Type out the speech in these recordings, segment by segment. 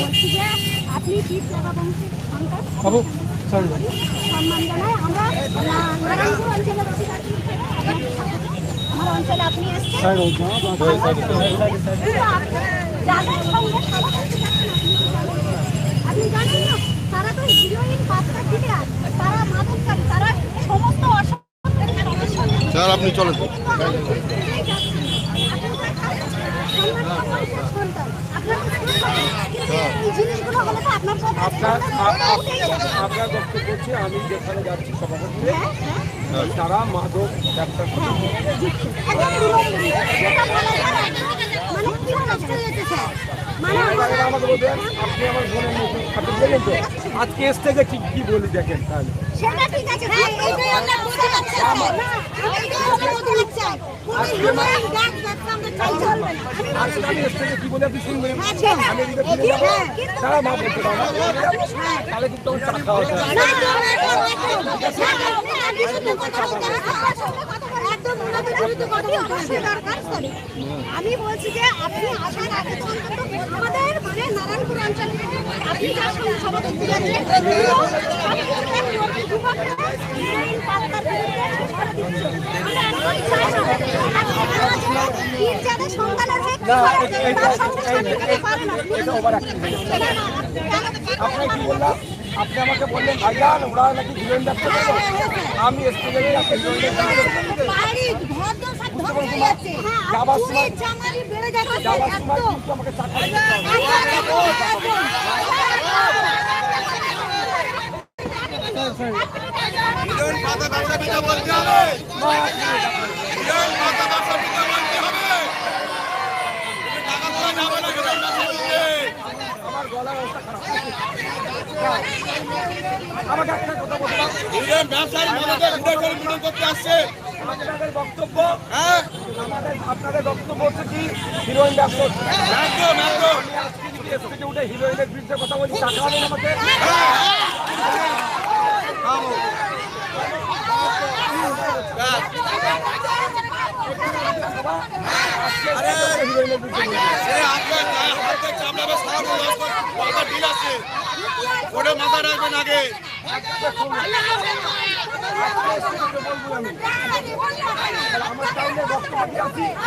বলছি যে আপনি দাদা বংশের সন্তান. সম্মান আমরা নারায়ণপুর। আমার অঞ্চলে আপনি এসেছেন। যাদের সঙ্গে আপনি জানেন? না তারা তো হিরোইন তারা মাদককারী তারা সমস্ত স্যার আপনি চলেন। আপনার বক্তব্য হচ্ছে আমি যেখানে যাচ্ছি সভাপতি। তারা মাদক ব্যবসা আজকে এস থেকে কি কি বলি দেখেন তাহলে। ঠিক তাহলে একদম ওনাদের বিরুদ্ধে কথা বলতে অবশ্যই দরকার, sorry। আমি বলছি যে আপনি আসার আগে তো আমাদের মানে নারায়ণপুর অঞ্চলে আপনি যাচ্ছেন এটা ওভার আপনার কি বললাম আপনি আমাকে বললেন ভাইজান ওরা নাকি হিরোইন ব্যবসা আমি যাবার সময় যাবার সময় কিন্তু আমাকে আমার গলার অবস্থা খারাপ আমাকে একটা কথা বলতে আমাদের বক্তব্য আমাদের আপনাদের বক্তব্য হচ্ছে কি হিরোইন ব্যবসা হচ্ছে। আমি আজকে যদি এস উঠে হিরোইনের বিরুদ্ধে কথা বলছি টাকা হবে আমাকে হিরোইনের বিরুদ্ধে দিয়ে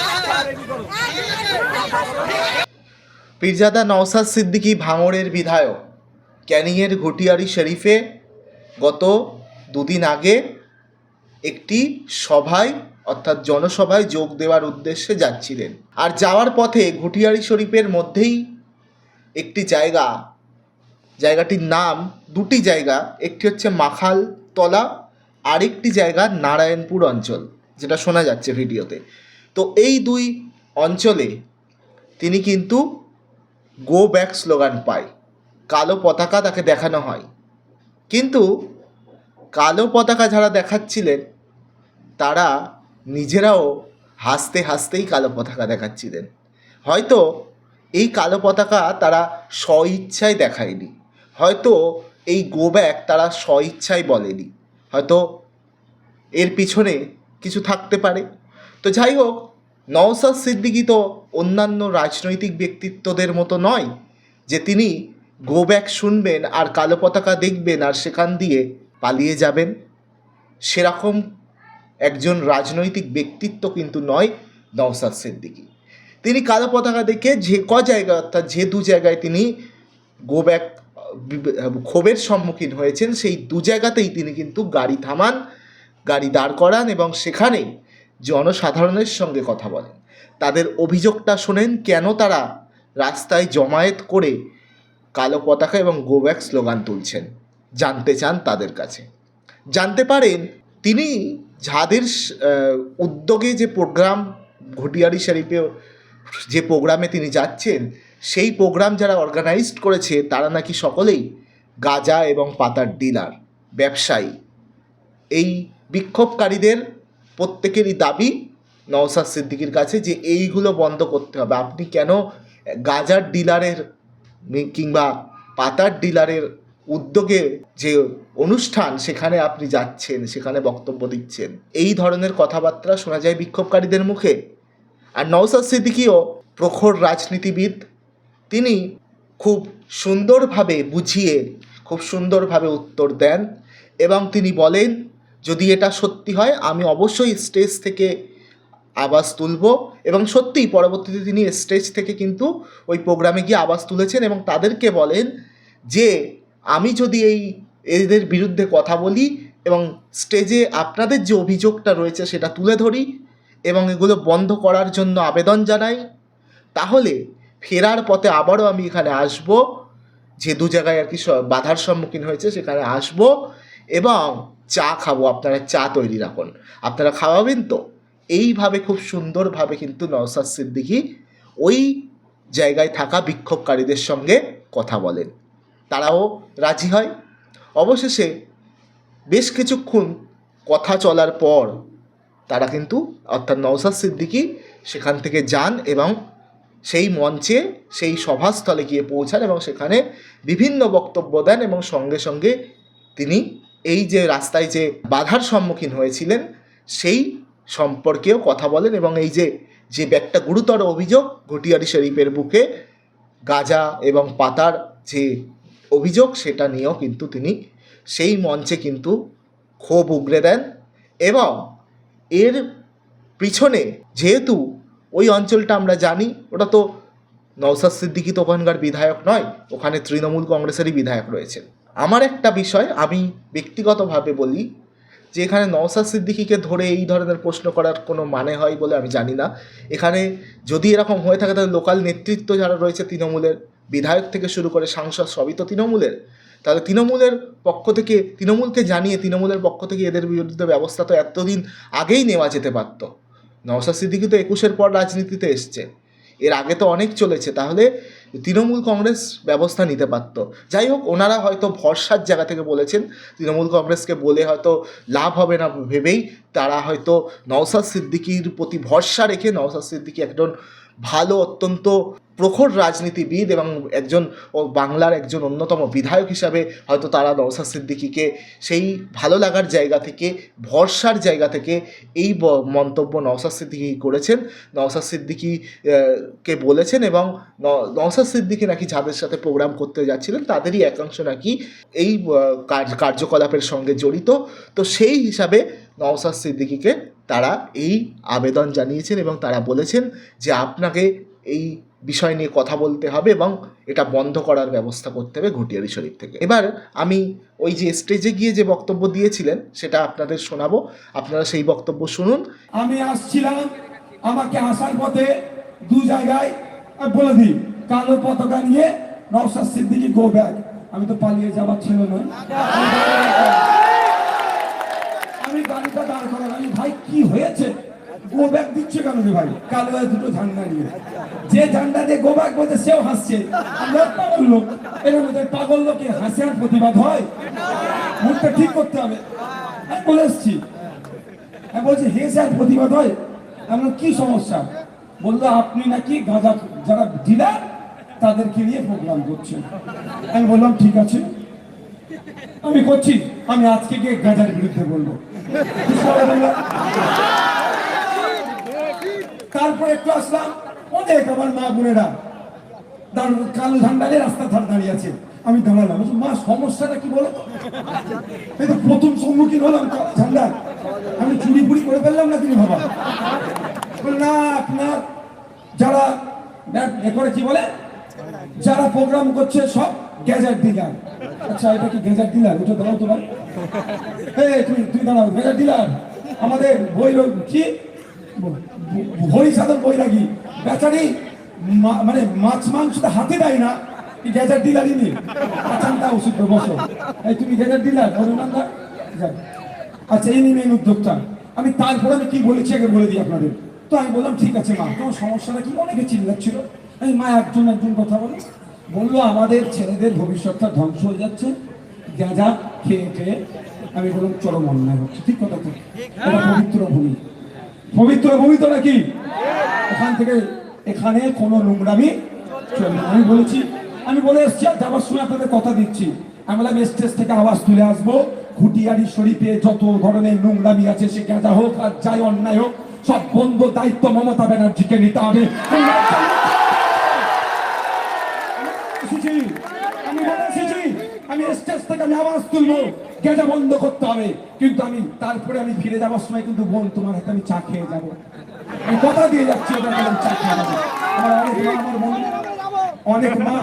আসি চা রেডি করো পীরজাদা নওসাদ সিদ্দিকী ভাঙড়ের বিধায়ক। ক্যানিংয়ের ঘটিয়ারি শরীফে গত দুদিন আগে একটি সভায়, অর্থাৎ জনসভায় যোগ দেওয়ার উদ্দেশ্যে যাচ্ছিলেন। আর যাওয়ার পথে ঘটিয়ারি শরীফের মধ্যেই একটি জায়গা জায়গাটির নাম, দুটি জায়গা, একটি হচ্ছে মাখালতলা, আরেকটি জায়গা নারায়ণপুর অঞ্চল, যেটা শোনা যাচ্ছে ভিডিওতে। তো এই দুই অঞ্চলে তিনি কিন্তু গো ব্যাক স্লোগান পায়, কালো পতাকা তাকে দেখানো হয়। কিন্তু কালো পতাকা যারা দেখাচ্ছিলেন, তারা নিজেরাও হাসতে হাসতেই কালো পতাকা দেখাচ্ছিলেন। হয়তো এই কালো পতাকা তারা স্বইচ্ছায় দেখায়নি। হয়তো এই গো ব্যাক তারা স্বইচ্ছায় বলেনি। হয়তো এর পিছনে কিছু থাকতে পারে। তো যাই হোক নওসাদ সিদ্দিকী তো অন্যান্য রাজনৈতিক ব্যক্তিত্বদের মতো নয় যে তিনি গো ব্যাক শুনবেন আর কালো পতাকা দেখবেন আর সেখান দিয়ে পালিয়ে যাবেন। সেরকম একজন রাজনৈতিক ব্যক্তিত্ব কিন্তু নয় নওসাদ সিদ্দিকি। তিনি কালো পতাকা দেখে যে ক জায়গায় অর্থাৎ যে দু জায়গায় তিনি গো ব্যাক ক্ষোভের সম্মুখীন হয়েছেন, সেই দু জায়গাতেই তিনি কিন্তু গাড়ি থামান, গাড়ি দাঁড় করান এবং সেখানেই জনসাধারণের সঙ্গে কথা বলেন। তাদের অভিযোগটা শোনেন, কেন তারা রাস্তায় জমায়েত করে কালো পতাকা এবং গো ব্যাক স্লোগান তুলছেন, জানতে চান তাদের কাছে। জানতে পারেন, তিনি যাদের উদ্যোগে যে প্রোগ্রাম, ঘটিয়ারি শরীফে যে প্রোগ্রামে তিনি যাচ্ছেন সেই প্রোগ্রাম যারা অর্গানাইজড করেছে, তারা নাকি সকলেই গাঁজা এবং পাতার ডিলার ব্যবসায়ী। এই বিক্ষোভকারীদের প্রত্যেকেরই দাবি নওসাদ সিদ্দিকির কাছে যে এইগুলো বন্ধ করতে হবে। আপনি কেন গাজার ডিলারের কিংবা পাতার ডিলারের উদ্যোগে যে অনুষ্ঠান, সেখানে আপনি যাচ্ছেন, সেখানে বক্তব্য দিচ্ছেন, এই ধরনের কথাবার্তা শোনা যায় বিক্ষোভকারীদের মুখে। আর নওসাদ সিদ্দিকিও প্রখর রাজনীতিবিদ তিনি খুব সুন্দরভাবে বুঝিয়ে, খুব সুন্দরভাবে উত্তর দেন এবং তিনি বলেন, যদি এটা সত্যি হয়, আমি অবশ্যই স্টেজ থেকে আওয়াজ তুলব। এবং সত্যিই পরবর্তীতে তিনি স্টেজ থেকে কিন্তু ওই প্রোগ্রামে গিয়ে আওয়াজ তুলেছেন এবং তাদেরকে বলেন যে, আমি যদি এই এদের বিরুদ্ধে কথা বলি এবং স্টেজে আপনাদের যে অভিযোগটা রয়েছে সেটা তুলে ধরি এবং এগুলো বন্ধ করার জন্য আবেদন জানাই, তাহলে ফেরার পথে আবারও আমি এখানে আসব। যে দু জায়গায় আর কি বাধার সম্মুখীন হয়েছে, সেখানে আসব এবং চা খাব। আপনারা চা তৈরি রাখুন। আপনারা খাওয়াবেন তো? এইভাবে খুব সুন্দরভাবে কিন্তু নওসাদ সিদ্দিকী ওই জায়গায় থাকা বিক্ষোভকারীদের সঙ্গে কথা বলেন। তারাও রাজি হয়। অবশেষে বেশ কিছুক্ষণ কথা চলার পর তারা কিন্তু অর্থাৎ নওসাদ সিদ্দিকী সেখান থেকে যান এবং সেই মঞ্চে, সেই সভাস্থলে গিয়ে পৌঁছান এবং সেখানে বিভিন্ন বক্তব্য দেন এবং সঙ্গে সঙ্গে তিনি এই যে রাস্তায় যে বাধার সম্মুখীন হয়েছিলেন, সেই সম্পর্কেও কথা বলেন এবং এই যে যে একটা গুরুতর অভিযোগ ঘটিয়ারি শরীফের বুকে গাজা এবং পাতার যে অভিযোগ সেটা নিয়েও কিন্তু তিনি সেই মঞ্চে কিন্তু ক্ষোভ উগরে দেন এবং এর পিছনে যেহেতু ওই অঞ্চলটা আমরা জানি, ওটা তো নওসাদ সিদ্দিকি তো ওখানকার বিধায়ক নয়, ওখানে তৃণমূল কংগ্রেসেরই বিধায়ক রয়েছেন। আমার একটা বিষয়, আমি ব্যক্তিগতভাবে বলি যে এখানে নওসাদ সিদ্দিকিকে ধরে এই ধরনের প্রশ্ন করার কোনো মানে হয় বলে আমি জানি না। এখানে যদি এরকম হয়ে থাকে, তাহলে লোকাল নেতৃত্ব যারা রয়েছে তৃণমূলের, বিধায়ক থেকে শুরু করে সাংসদ সবই তো তৃণমূলের। তাহলে তৃণমূলের পক্ষ থেকে, তৃণমূলকে জানিয়ে, তৃণমূলের পক্ষ থেকে এদের বিরুদ্ধে ব্যবস্থা তো এতদিন আগেই নেওয়া যেতে পারতো। নওসাদ সিদ্দিকি তো একুশের পর রাজনীতিতে এসছে। এর আগে তো অনেক চলেছে, তাহলে তৃণমূল কংগ্রেস ব্যবস্থা নিতে পারত। যাই হোক, ওনারা হয়তো ভরসার জায়গা থেকে বলেছেন, তৃণমূল কংগ্রেসকে বলে হয়তো লাভ হবে না ভেবেই তারা হয়তো নওসাদ সিদ্দিকির প্রতি ভরসা রেখে নওসাদ সিদ্দিকি একজন ভালো, অত্যন্ত প্রখর রাজনীতিবিদ এবং একজন ও বাংলার একজন অন্যতম বিধায়ক হিসাবে হয়তো তারা নওসাদ সিদ্দিকিকে সেই ভালো লাগার জায়গা থেকে, ভরসার জায়গা থেকে এই মন্তব্য নওসাদ সিদ্দিকি করেছেন। নওসাদ সিদ্দিকি কে বলেছেন এবং ন- নওসাদ সিদ্দিকি নাকি যাদের সাথে প্রোগ্রাম করতে যাচ্ছিলেন, তাদেরই একাংশ নাকি এই কার্যকলাপের সঙ্গে জড়িত। তো সেই হিসাবে নওসাদ সিদ্দিকিকে তারা এই আবেদন জানিয়েছেন এবং তারা বলেছেন যে আপনাকে এই বিষয় নিয়ে কথা বলতে হবে এবং এটা বন্ধ করার ব্যবস্থা করতে হবে ঘটিয়ারি শরীফ থেকে। এবার আমি ওই যে স্টেজে গিয়ে যে বক্তব্য দিয়েছিলেন, সেটা আপনাদের শোনাবো। আপনারা সেই বক্তব্য শুনুন। আমি আসছিলাম, আমাকে আসার পথে দু জায়গায় বলে দিই, কালো পতাকা নিয়ে নওশাদ সিদ্দিকি গো ব্যাগ আমি তো পালিয়ে যাবার ছিল নয় আমি গাড়িটা দাঁড় করালাম। আমি, ভাই, কি হয়েছে? ব্যাগ দিচ্ছে কেন রে ভাই? কালো দুটো ঝান্ডা নিয়ে। যে ঝান্ডা দিয়ে বলছে, সেও হাসছে। আমরা পাগল লোক। এর মধ্যে পাগল লোকে প্রতিবাদ হয়। মুখটা ঠিক করতে হবে। আমি বলে এসছি। আমি বলছি প্রতিবাদ হয়? এমন কি সমস্যা? বলল, আপনি নাকি গাঁজা, যারা ডিলার তাদেরকে নিয়ে প্রোগ্রাম করছেন। আমি বললাম, ঠিক আছে। আমি করছি। আমি আজকে গিয়ে গাঁজার বিরুদ্ধে বলব। তারপরে একটু আসলাম। অনেক আমার মা বোনেরা। কালো ঝান্ডা রাস্তা ধার দাঁড়িয়ে আছে। আমি দাঁড়ালাম। মা, সমস্যাটা কি বলো এই তো প্রথম সম্মুখীন হলাম কালো ঝান্ডা। আমি চুরি পুরি করে ফেললাম না তুমি বাবা? না, আপনার যারা করে কি বলে যারা প্রোগ্রাম করছে সব গ্যাজেট ডিলার আচ্ছা এটা কি গ্যাজেট ডিলার ওটা দাঁড়াও তো ভাই। এই, তুমি তুমি দাঁড়াও গ্যাজেট ডিলার আমাদের বই কি? হরি সাধন বৈরাগী বেচারি মানে মাছ মাংসটা হাতে দেয় না। গ্যাজেট ডিলারই নেই আচ্ছা ওষুধ বসো। এই, তুমি গ্যাজেট ডিলার যাক। আচ্ছা এই নিয়ে উদ্যোগটা আমি তারপরে আমি কি বলেছি, আগে বলে দিই আপনাদের। তো আমি বললাম, ঠিক আছে মা, তোমার সমস্যাটা কি? অনেকে চিল্লাচ্ছিল। আমি মা একজন একজন কথা বলো। বলল, আমাদের ছেলেদের ভবিষ্যৎটা ধ্বংস হয়ে যাচ্ছে। গাঁজা খেয়ে খেয়ে আমি বললাম চরম অন্যায় হচ্ছে। ঠিক কথা তো? পবিত্র ভূমি। পবিত্র ভূমি তো নাকি এখান থেকে এখানে কোনো নোংরামি চলবে। আমি বলেছি, আমি বলে এসছি, আর যাবার সময় আপনাদের কথা দিচ্ছি। আমি বললাম, স্টেজ থেকে আওয়াজ তুলে আসব। ঘুটিয়ারি শরীফে যত ধরনের নোংরামি আছে, সে গাঁজা হোক আর যাই অন্যায় হোক, সব বন্ধ দায়িত্ব মমতা ব্যানার্জিকে নিতে হবে এসেছি আমি বলে এসেছি আমি আমি আওয়াজ তুলবো গেটা বন্ধ করতে হবে। কিন্তু আমি, তারপরে আমি ফিরে যাওয়ার সময় কিন্তু বোন তোমার হাতে আমি চা খেয়ে যাব। আমি কথা দিয়ে যাচ্ছি ওটা চা খেয়ে যাব। অনেক মা, আমার বোন, অনেক মা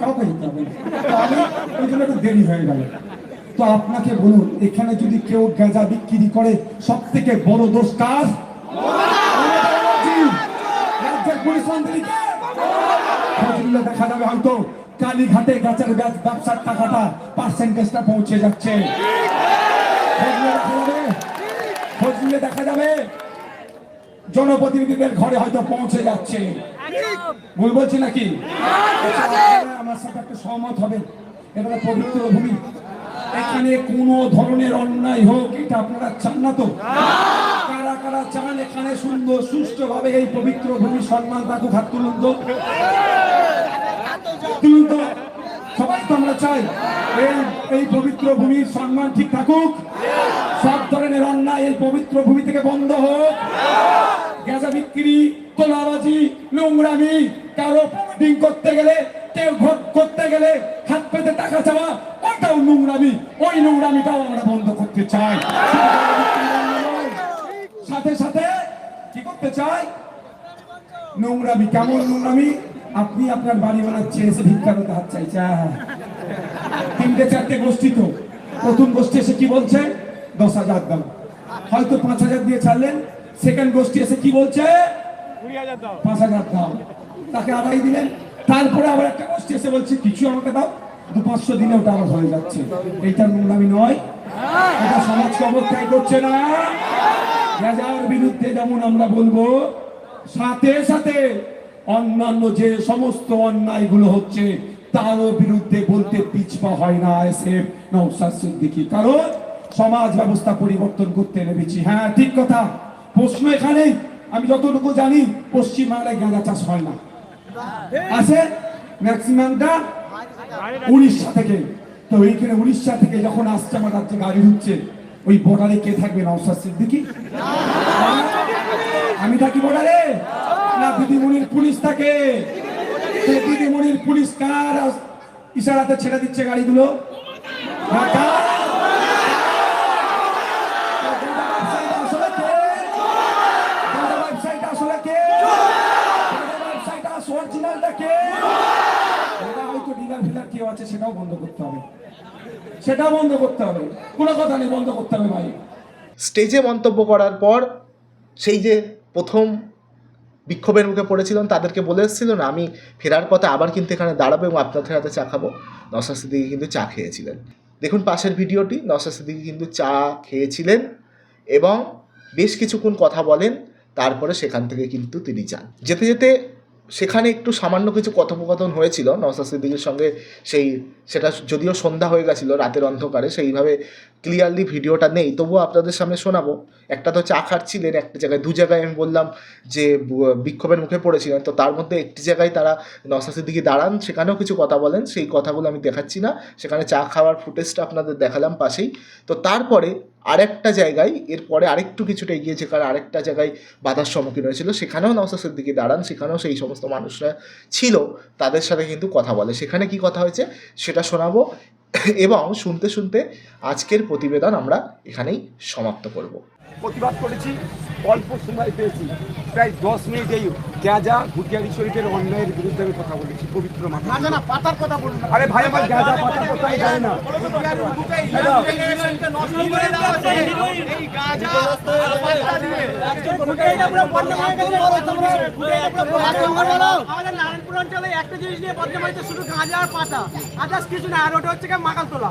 কাউকে হবে তো আমি ওই জন্য একটু দেরি হয়ে গেল। তো আপনাকে বলুন, এখানে যদি কেউ গাঁজা বিক্রি করে সব থেকে বড় দোষ পুলিশ দেখা যাবে হয়তো। কালীঘাটে গাছের গাছ, ব্যবসার টাকাটা পার্সেন্টেজটা পৌঁছে যাচ্ছে। খোঁজগুলো দেখা যাবে। জনপ্রতিনিধিদের ঘরে হয়তো পৌঁছে যাচ্ছে। ভুল বলছি নাকি? আমার সাথে একটু সহমত হবে। এটা পবিত্র ভূমি এখানে কোনো ধরনের অন্যায় হোক, এটা আপনারা চান না তো? কারা কারা চান? এখানে সুন্দর সুষ্ঠু ভাবে এই পবিত্র ভূমি সম্মান রাখুক হাত তুলুন তো। তুলুন সবাই তো আমরা চাই এই পবিত্র ভূমির সম্মান ঠিক থাকুক। সব ধরনের অন্যায় এই পবিত্র ভূমি থেকে বন্ধ হোক। গাঁজা বিক্রি, তোলাবাজি, নোংরামি, কারও প্রমোটিং করতে গেলে, কেউ ভোট করতে গেলে হাত পেতে টাকা চাওয়া, ওটাও নোংরামি। ওই নোংরামিটাও আমরা বন্ধ করতে চাই। সাথে সাথে কি করতে চাই? নোংরামি কেমন নোংরামি? আপনি আপনার বাড়ি বানাচ্ছে এসে ভিক্ষারতে হাত চাইছে আহা। তিনটে চারটে গোষ্ঠী তো। প্রথম গোষ্ঠী এসে কি বলছে? দশ হাজার দাম হয়তো পাঁচ হাজার দিয়ে ছাড়লেন। সেকেন্ড গোষ্ঠী এসে কি বলছে? পাঁচ হাজার দাম তাকে আদায় দিলেন। তারপরে আবার একটা গোষ্ঠী এসে বলছে কিছু আমাকে দাও। দু পাঁচশো দিলে ওটা আবার হয়ে যাচ্ছে। এইটার নোংরামি নয়। এটা সমাজকে অবক্ষয় করছে না। রাজার বিরুদ্ধে যেমন আমরা বলব সাথে সাথে অন্যান্য যে সমস্ত অন্যায়গুলো হচ্ছে, তারও বিরুদ্ধে বলতে পিছপা হয় না এসে নৌসাদ সিদ্দিকি। কারণ সমাজ ব্যবস্থা পরিবর্তন করতে নেমেছি। হ্যাঁ ঠিক কথা। প্রশ্ন এখানে আমি যতটুকু জানি, পশ্চিমবাংলায় গাঁজা চাষ হয় না। আছে ম্যাক্সিমামটা উড়িষ্যা থেকে। তো এইখানে উড়িষ্যা থেকে যখন আসছে আমার রাজ্যে গাড়ি ঢুকছে, ওই বর্ডারে কে থাকবে নওসাদ সিদ্দিকি? আমি থাকি বর্ডারে না দিদিমণির পুলিশ থাকে। দিদিমণির পুলিশ কার ইশারাতে ছেড়ে দিচ্ছে গাড়িগুলো? সেটাও বন্ধ করতে হবে বন্ধ করতে হবে কোনো কথা বন্ধ করতে হবে ভাই স্টেজে মন্তব্য করার পর, সেই যে প্রথম বিক্ষোভের মুখে পড়েছিলেন তাদেরকে বলে না, আমি ফেরার পথে আবার কিন্তু এখানে দাঁড়াবো এবং আপনাদের হাতে চা খাব। নসা সিদ্দিকি কিন্তু চা খেয়েছিলেন। দেখুন পাশের ভিডিওটি নসা সিদ্দিকি কিন্তু চা খেয়েছিলেন এবং বেশ কিছুক্ষণ কথা বলেন, তারপরে সেখান থেকে কিন্তু তিনি যান। যেতে যেতে সেখানে একটু সামান্য কিছু কথোপকথন হয়েছিল নওসাদ সিদ্দিকির সঙ্গে সেই, সেটা যদিও সন্ধ্যা হয়ে গেছিল, রাতের অন্ধকারে, সেইভাবে ক্লিয়ারলি ভিডিওটা নেই। তবুও আপনাদের সামনে শোনাবো, একটা তো চা খাচ্ছিলেন একটা জায়গায়, দু জায়গায় আমি বললাম যে বিক্ষোভের মুখে পড়েছিলেন, তো তার মধ্যে একটি জায়গায় তারা নওসাদ সিদ্দিকি দাঁড়ান, সেখানেও কিছু কথা বলেন, সেই কথাগুলো আমি দেখাচ্ছি না। সেখানে চা খাওয়ার ফুটেজটা আপনাদের দেখালাম পাশেই। তো তারপরে আরেকটা জায়গায়, এরপরে আরেকটু কিছুটা এগিয়ে যেখানে আরেকটা জায়গায় বাধার সম্মুখীন হয়েছিল। সেখানেও নওসা সিদ্দিকি দাঁড়ান, সেখানেও সেই সমস্ত মানুষরা ছিল, তাদের সাথে কিন্তু কথা বলে। সেখানে কি কথা হয়েছে? সেটা শোনাবো। এবং শুনতে শুনতে আজকের প্রতিবেদন আমরা এখানেই সমাপ্ত করব। প্রতিবাদ করেছি অল্প সময় পেয়েছি। প্রায় দশ মিনিট এই গাঁজা ভুটিয়ারি শরীফের অন্যায়ের বিরুদ্ধে আমি কথা বলেছি পবিত্র মাথা না পাতার কথা বলুন আরে ভাই আমার গাঁজা পাতা কোথায় যায় না একটা জিনিস নিয়ে বদনাম হয়েছে, শুধু গাঁজা আর পাতা। আদার্স কিছু না, আর ওটা হচ্ছে মাকাল তোলা।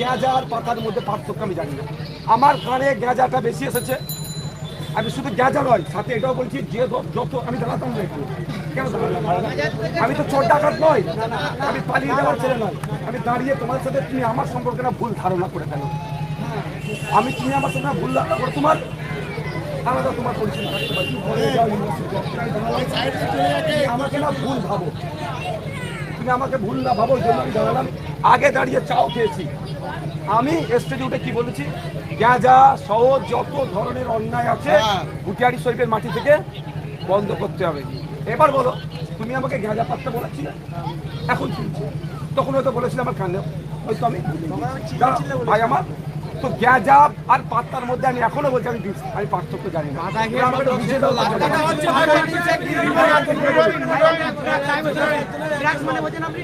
গাঁজা আর পাতার মধ্যে পার্থক্য আমি জানি না। আমার কানে গাঁজাটা বেশি এসেছে। আমি শুধু গ্যাজা নয়, সাথে এটাও বলছি, যে যত আমি দাঁড়াতাম না একটু কেন আমি তো চোর ডাকাত নয় আমি পালিয়ে যাওয়ার ছেলে নয় আমি দাঁড়িয়ে তোমার সাথে তুমি আমার সম্পর্কে না ভুল ধারণা করে ফেলো। আমি তুমি আমার সাথে ভুল ধারণা করো তোমার আলাদা তোমার। আমাকে না ভুল ভাবো। তুমি আমাকে ভুল না ভাবো জন্য আমি দাঁড়ালাম। আগে দাঁড়িয়ে চাও খেয়েছি। আমি স্টেজে উঠে কি বলেছি? গাঁজা সহ যত ধরনের অন্যায় আছে গুটিয়ারি শরীফের মাটি থেকে বন্ধ করতে হবে। এবার বলো তুমি আমাকে গাঁজা পাততে বলেছিলে? এখন শুনছি। তখন হয়তো বলেছিলে আমার ওই হয়তো আমি ভাই আমার তো গ্যাজা আর পাত্তার মধ্যে আমি এখনও বলছি আমি আমি পার্থক্য জানি না একটু বুঝিয়ে দাও ড্রাগস মানে বোঝেন আপনি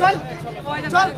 চল